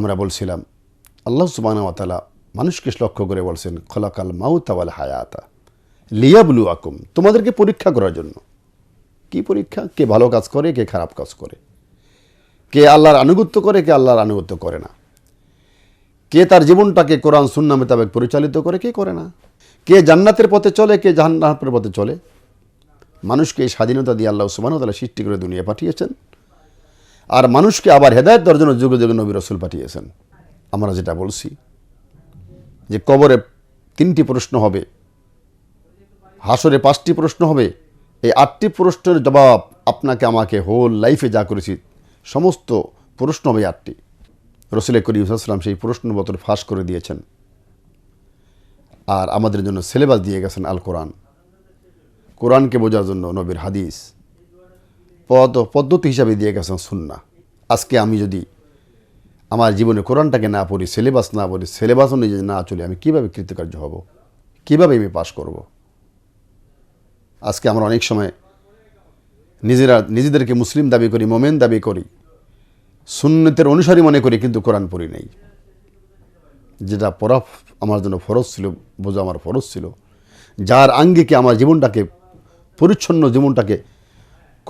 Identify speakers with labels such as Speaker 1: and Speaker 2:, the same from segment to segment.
Speaker 1: আমরা বলছিলাম, আল্লাহ সুবাহতালা মানুষকে লক্ষ্য করে বলছেন, খলাকাল মাউতাওয়াল হায়াতা লিয়াবলু আকুম তোমাদেরকে পরীক্ষা করার জন্য। কি পরীক্ষা? কে ভালো কাজ করে, কে খারাপ কাজ করে? কে আল্লাহর আনুগত্য করে, কে আল্লাহর আনুগত্য করে না? কে তার জীবনটাকে কোরআন সুন্না মোতাবেক পরিচালিত করে, কে করে না? কে জান্নাতের পথে চলে, কে জাহান্নাতের পথে চলে? মানুষকে এই স্বাধীনতা দিয়ে আল্লাহ সুবাহতালা সৃষ্টি করে দুনিয়া পাঠিয়েছেন। আর মানুষকে আবার হেদায়ত দেওয়ার জন্য যুগে যুগে নবী রসুল পাঠিয়েছেন। আমরা যেটা বলছি যে কবরে তিনটি প্রশ্ন হবে, হাসরে পাঁচটি প্রশ্ন হবে, এই আটটি প্রশ্নের জবাব আপনাকে, আমাকে হোল লাইফে যা করেছি, সমস্ত প্রশ্ন হবে আটটি। রসুল করিম সাল্লাম সেই প্রশ্ন বতর ফাঁস করে দিয়েছেন। আর আমাদের জন্য সিলেবাস দিয়ে গেছেন আল কোরআন কোরআনকে বোঝার জন্য নবীর হাদিস পদ, পদ্ধতি হিসাবে দিয়ে গেছেন সুন্না আজকে আমি যদি আমার জীবনে কোরআনটাকে না পড়ি, সিলেবাস না পড়ি সিলেবাস অনুযায়ী না চলে, আমি কীভাবে কৃতকার্য হব? কীভাবে আমি পাশ করব? আজকে আমরা অনেক সময় নিজেরা, নিজেদেরকে মুসলিম দাবি করি, মোমেন দাবি করি, সুন্নতের অনুসারী মনে করি, কিন্তু কোরআন পড়ি নেই। যেটা পড়া আমার জন্য ফরজ ছিল, বোঝা আমার ফরজ ছিল। যার আঙ্গিকে আমার জীবনটাকে, পরিচ্ছন্ন জীবনটাকে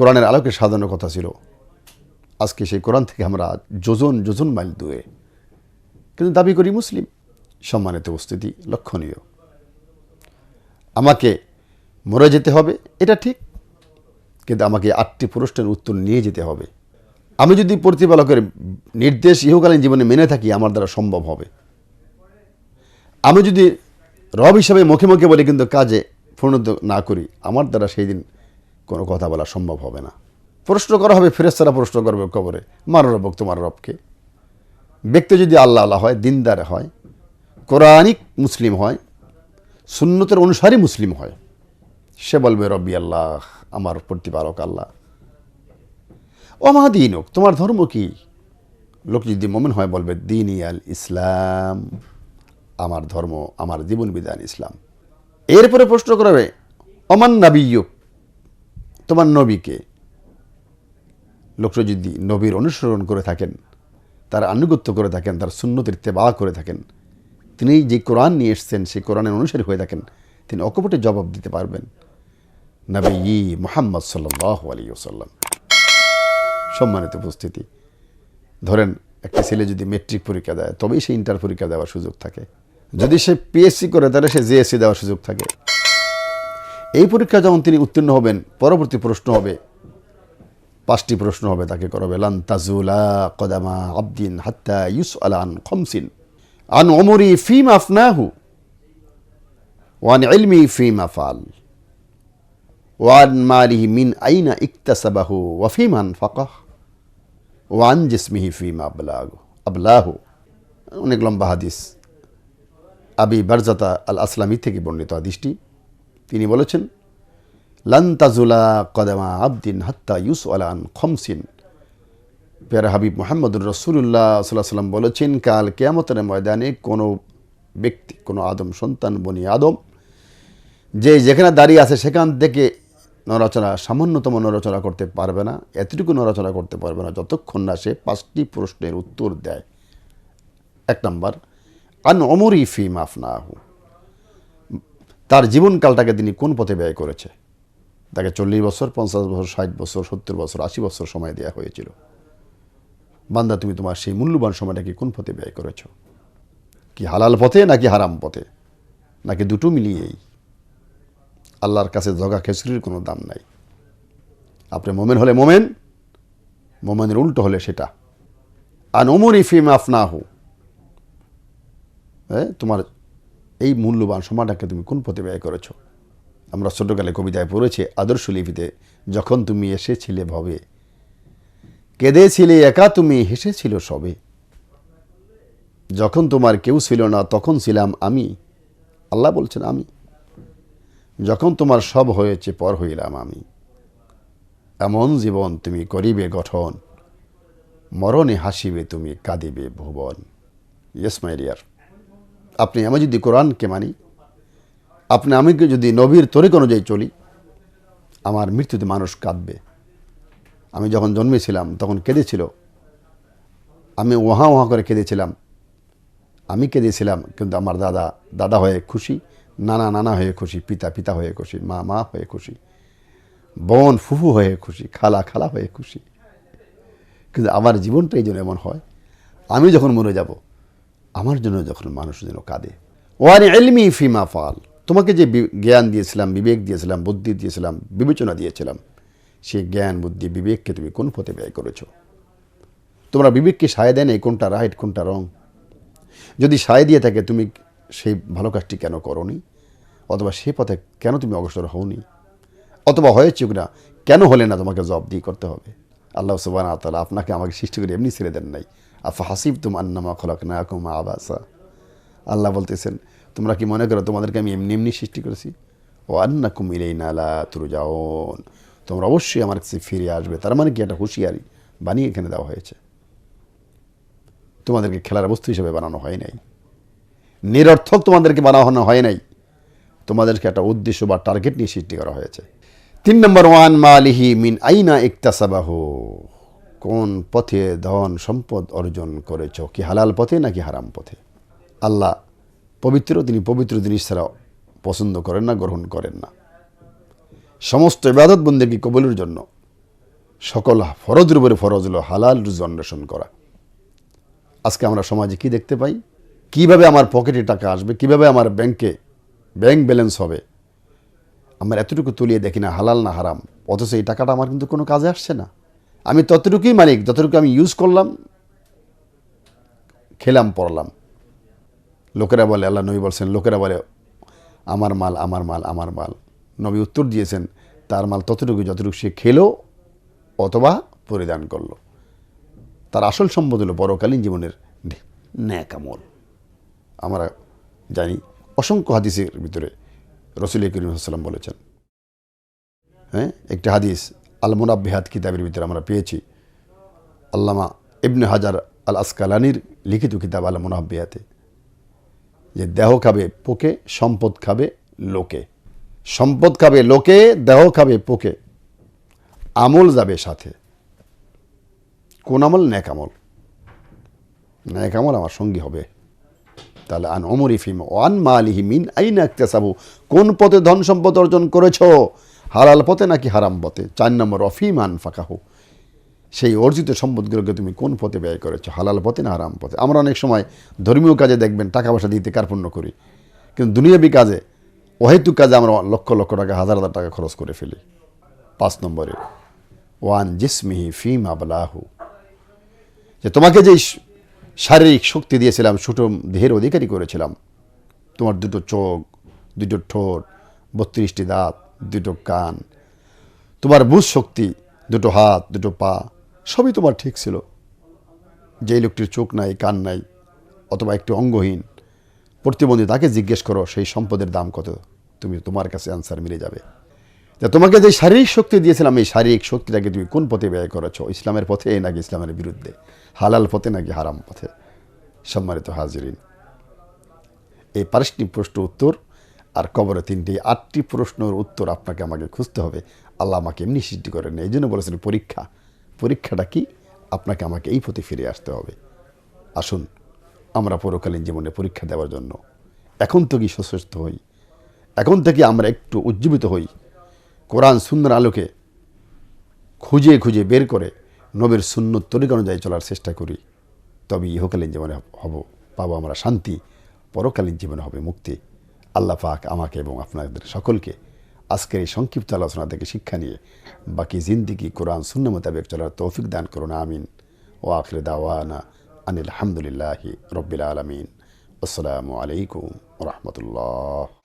Speaker 1: কোরআনের আলোকে সাজানোর কথা ছিল। আজকে সেই কোরআন থেকে আমরা যোজন যোজন মাইল দূরে। কিন্তু দাবি করি মুসলিম, সম্মানিত উপস্থিতি লক্ষণীয়। আমাকে মরে যেতে হবে, এটা ঠিক, কিন্তু আমাকে আটটি প্রশ্নের উত্তর নিয়ে যেতে হবে। আমি যদি প্রতিপালকের নির্দেশ ইহকালীন জীবনে মেনে থাকি, আমার দ্বারা সম্ভব হবে। আমি যদি রব হিসাবে মুখে মুখে বলি, কিন্তু কাজে পরিণত না করি, আমার দ্বারা সেই দিন কোনো কথা বলা সম্ভব হবে না। প্রশ্ন করা হবে ফেরেস্তারা প্রশ্ন করবে কবরে, মার রবক তোমার রবকে। ব্যক্তি যদি আল্লাহ আল্লাহ হয়, দিনদার হয়, কোরআনিক মুসলিম হয়, সুন্নতের অনুসারী মুসলিম হয়, সে বলবে, রব্বি আল্লাহ, আমার প্রতিপালক আল্লাহ। অমাদিন হোক, তোমার ধর্ম কি? লোক যদি মমিন হয়, বলবে, দিন ইয়াল ইসলাম, আমার ধর্ম, আমার জীবন বিধান ইসলাম। এরপরে প্রশ্ন করবে অমান নাবিয়ুক তোমার নবীকে লোকরা যদি নবীর অনুসরণ করে থাকেন, তার আনুগত্য করে থাকেন, তার সুন্নতির তেবা করে থাকেন। তিনি যে কোরআন নিয়ে এসছেন, সেই কোরআনের অনুসারী হয়ে থাকেন। তিনি অকপটে জবাব দিতে পারবেন। নবী ই মোহাম্মদ সাল্লাহ আলী ওসাল্লাম সম্মানিত উপস্থিতি, ধরেন একটা ছেলে যদি মেট্রিক পরীক্ষা দেয়, তবেই সে ইন্টার পরীক্ষা দেওয়ার সুযোগ থাকে। যদি সে পিএসসি করে, তাহলে সে জেএসসি দেওয়ার সুযোগ থাকে। এই পরীক্ষা যখন তিনি উত্তীর্ণ হবেন, পরবর্তী প্রশ্ন হবে, পাঁচটি প্রশ্ন হবে তাকে করবে লান তাজুলা কদামা আবদিন হাত্তা ইউস আলান খমসিন, আন অমরি ফিম আফনাহু ওয়ান ইলমি ফিম আফাল ওয়ান মালিহি মিন আইনা ইকতাসাবাহু ওয়াফিমান ফাকাহ ওয়ান জিসমিহি ফিম আবলাহু আবলাহু। অনেক লম্বা হাদিস। আবি বারজাতা আল আসলামী থেকে বর্ণিত হাদিসটি। তিনি বলেছেন লান্তাজুলা কদামা আবদিন হাত্তা ইউস আলান খমসিন। পেয়ারা হাবিব মোহাম্মদুর রসুল্লাহ সাল্লাহ সাল্লাম বলেছেন, কাল কেয়ামতের ময়দানে কোনো ব্যক্তি, কোনো আদম সন্তান, বনি আদম, যে যেখানে দাঁড়িয়ে আছে সেখান থেকে নড়াচড়া, সামান্যতম নড়াচড়া করতে পারবে না, এতটুকু নড়াচড়া করতে পারবে না, যতক্ষণ না সে পাঁচটি প্রশ্নের উত্তর দেয়। এক নম্বর, আন অমরি ফি মাফনাহু তার জীবনকালটাকে তিনি কোন পথে ব্যয় করেছে? তাকে চল্লিশ বছর, পঞ্চাশ বছর, ষাট বছর, সত্তর বছর, আশি বছর সময় দেওয়া হয়েছিল। বান্দা, তুমি তোমার সেই মূল্যবান সময়টাকে কোন পথে ব্যয় করেছ? কি হালাল পথে নাকি হারাম পথে? নাকি দুটো মিলিয়েই? আল্লাহর কাছে জগা খেসরির কোনো দাম নাই। আপনি মোমেন হলে মোমেন, মোমেনের উল্টো হলে সেটা। আন ওমর ইফিম আফনাহু। হ্যাঁ তোমার এই মূল্যবান সময়টাকে তুমি কোন পথে ব্যয় করেছ? আমরা ছোটোকালে কবিতায় পড়েছি আদর্শ লিপিতে, যখন তুমি এসেছিলে ভবে, কেঁদেছিলে একা তুমি হেসেছিল সবে। যখন তোমার কেউ ছিল না, তখন ছিলাম আমি। আল্লাহ বলছেন, আমি। যখন তোমার সব হয়েছে, পর হইলাম আমি। এমন জীবন তুমি করিবে গঠন, মরণে হাসিবে তুমি, কাঁদিবে ভুবন। ইয়েস মাই ডিয়ার আপনি আমি যদি কোরআনকে মানি, আপনি আমি যদি নবীর তরিক অনুযায়ী চলি, আমার মৃত্যুতে মানুষ কাঁদবে। আমি যখন জন্মেছিলাম, তখন কেঁদেছিল। আমি ওহা ওহা করে কেঁদেছিলাম। আমি কেঁদেছিলাম, কিন্তু আমার দাদা দাদা হয়ে খুশি, নানা নানা হয়ে খুশি, পিতা পিতা হয়ে খুশি, মা মা হয়ে খুশি, বোন ফুফু হয়ে খুশি, খালা খালা হয়ে খুশি। কিন্তু আমার জীবনটা এই জন্য এমন হয়, আমি যখন মরে যাব আমার জন্য যখন মানুষ যেন কাঁদে। ওয়ান এলমি ফিমা ফাল। তোমাকে যে জ্ঞান দিয়েছিলাম, বিবেক দিয়েছিলাম, বুদ্ধি দিয়েছিলাম, বিবেচনা দিয়েছিলাম সেই জ্ঞান, বুদ্ধি, বিবেককে তুমি কোন পথে ব্যয় করেছ? তোমরা বিবেককে সায় দেয় না এই কোনটা রাইট কোনটা রং যদি সায় দিয়ে থাকে, তুমি সেই ভালো কাজটি কেন করনি? অথবা সে পথে কেন তুমি অগ্রসর হওনি? অথবা হয়েছে না কেন হলে না তোমাকে জব দিয়ে করতে হবে? আল্লাহ সুবান তালা আপনাকে আমাকে সৃষ্টি করে এমনি ছেড়ে দেন নাই। আফা তুম আন্নামা খলাক না কুমা আবাসা। আল্লাহ বলতেছেন, তোমরা কি মনে করো তোমাদেরকে আমি এমনি এমনি সৃষ্টি করেছি? ও আন্না কুমিলেই নালা তুরু যাওন তোমরা অবশ্যই আমার কাছে ফিরে আসবে, তার মানে কি একটা হুঁশিয়ারি বানিয়ে এখানে দেওয়া হয়েছে? তোমাদেরকে খেলার বস্তু হিসেবে বানানো হয় নাই। নিরর্থক তোমাদেরকে বানানো হয় নাই। তোমাদেরকে একটা উদ্দেশ্য বা টার্গেট নিয়ে সৃষ্টি করা হয়েছে। তিন নম্বর, ওয়ান মালিহি মিন আইনা ইকতাসাবাহ। কোন পথে ধন সম্পদ অর্জন করেছ? কি হালাল পথে নাকি হারাম পথে? আল্লাহ পবিত্র, তিনি পবিত্র জিনিস ছাড়া পছন্দ করেন না, গ্রহণ করেন না। সমস্ত ইবাদত বন্দেকে কবলের জন্য সকল ফরজের উপরে ফরজ হলো হালাল রুজু অন্বেষণ করা। আজকে আমরা সমাজে কি দেখতে পাই? কীভাবে আমার পকেটে টাকা আসবে? কীভাবে আমার ব্যাংকে ব্যাংক ব্যালেন্স হবে? আমার এতটুকু তুলিয়ে দেখি না হালাল না হারাম, অথচ এই টাকাটা আমার কিন্তু কোনো কাজে আসছে না। আমি ততটুকুই মালিক, যতটুকু আমি ইউজ করলাম, খেলাম, পড়লাম। লোকেরা বলে, আল্লাহ নবী বলছেন, লোকেরা বলে, আমার মাল আমার মাল আমার মাল। নবী উত্তর দিয়েছেন, তার মাল ততটুকু যতটুকু সে খেলো অথবা পরিধান করল। তার আসল সম্পদ হলো পরকালীন জীবনের ন্যাকামল। আমরা জানি, অসংখ্য হাদিসের ভিতরে রসুল করিম বলেছেন হ্যাঁ? একটি হাদিস আল মুনাব্বিহাত কিতাবের ভিতরে আমরা পেয়েছি। আল্লামা ইবনে হাজার আল আসকালানির লিখিত কিতাব আল মুনাব্বিহাতে যে দেহ খাবে পোকে, সম্পদ খাবে লোকে। সম্পদ খাবে লোকে, দেহ খাবে পোকে। আমল যাবে সাথে। কোন আমল? ন্যাক আমল। ন্যাক আমল আমার সঙ্গী হবে। তাহলে আন অমর ইফিম ওয়ান মালিহি মিন আইন একতেসাবু কোন পথে ধন সম্পদ অর্জন করেছ? হালাল পথে নাকি হারাম পথে? চার নম্বর, অফিমান ফাঁকাহু। সেই অর্জিত সম্পদগুলোকে তুমি কোন পথে ব্যয় করেছ? হালাল পথে না হারাম পথে? আমরা অনেক সময় ধর্মীয় কাজে দেখবেন, টাকা পয়সা দিতে কার্পণ্য করি। কিন্তু দুনিয়াবি কাজে, অহেতুক কাজে আমরা লক্ষ লক্ষ টাকা, হাজার হাজার টাকা খরচ করে ফেলি। পাঁচ নম্বরে, ওয়ান জিসমিহি ফিম আবলাহু। যে তোমাকে যে শারীরিক শক্তি দিয়েছিলাম সুটম দেহের অধিকারী করেছিলাম, তোমার দুটো চোখ, দুটো ঠোঁট, বত্রিশটি দাঁত দুটো কান, তোমার বুঝ শক্তি, দুটো হাত, দুটো পা, সবই তোমার ঠিক ছিল। যেই লোকটির চোখ নাই, কান নাই, অথবা একটু অঙ্গহীন, প্রতিবন্ধী তাকে জিজ্ঞেস করো, সেই সম্পদের দাম কত? তুমি তোমার কাছে অ্যান্সার মিলে যাবে। তা তোমাকে যে শারীরিক শক্তি দিয়েছিলাম, এই শারীরিক শক্তিটাকে তুমি কোন পথে ব্যয় করেছ? ইসলামের পথে নাকি ইসলামের বিরুদ্ধে? হালাল পথে নাকি হারাম পথে? সম্মানিত হাজিরিন, এই পারস্নিক প্রশ্ন উত্তর আর কবরে তিনটি, আটটি প্রশ্নের উত্তর আপনাকে আমাকে খুঁজতে হবে। আল্লাহ আমাকে এমনি সৃষ্টি করেন এই জন্য বলেছেন, পরীক্ষা। পরীক্ষাটা কি? আপনাকে আমাকে এই পথে ফিরে আসতে হবে। আসুন, আমরা পরকালীন জীবনে পরীক্ষা দেওয়ার জন্য। এখন থেকেই সশস্ত্র হই। এখন থেকে আমরা একটু উজ্জীবিত হই। কোরআন সুন্দর আলোকে খুঁজে খুঁজে বের করে নবীর সুন্নত তরিকা অনুযায়ী চলার চেষ্টা করি। তবে ইহকালীন জীবনে হব, পাবো আমরা শান্তি, পরকালীন জীবনে হবে মুক্তি। আল্লাহ পাক আমাকে এবং আপনাদের সকলকে আজকের এই সংক্ষিপ্ত আলোচনা থেকে শিক্ষা নিয়ে বাকি জিন্দিগি, কোরআন শূন্য মোতাবেক চলার তৌফিক দান করুন, আমিন। ও আখরে দাওয়ানা আনিল হামদুলিল্লাহি রব্বিল আলমিন। আসসালামু আলাইকুম রহমতুল্লাহ।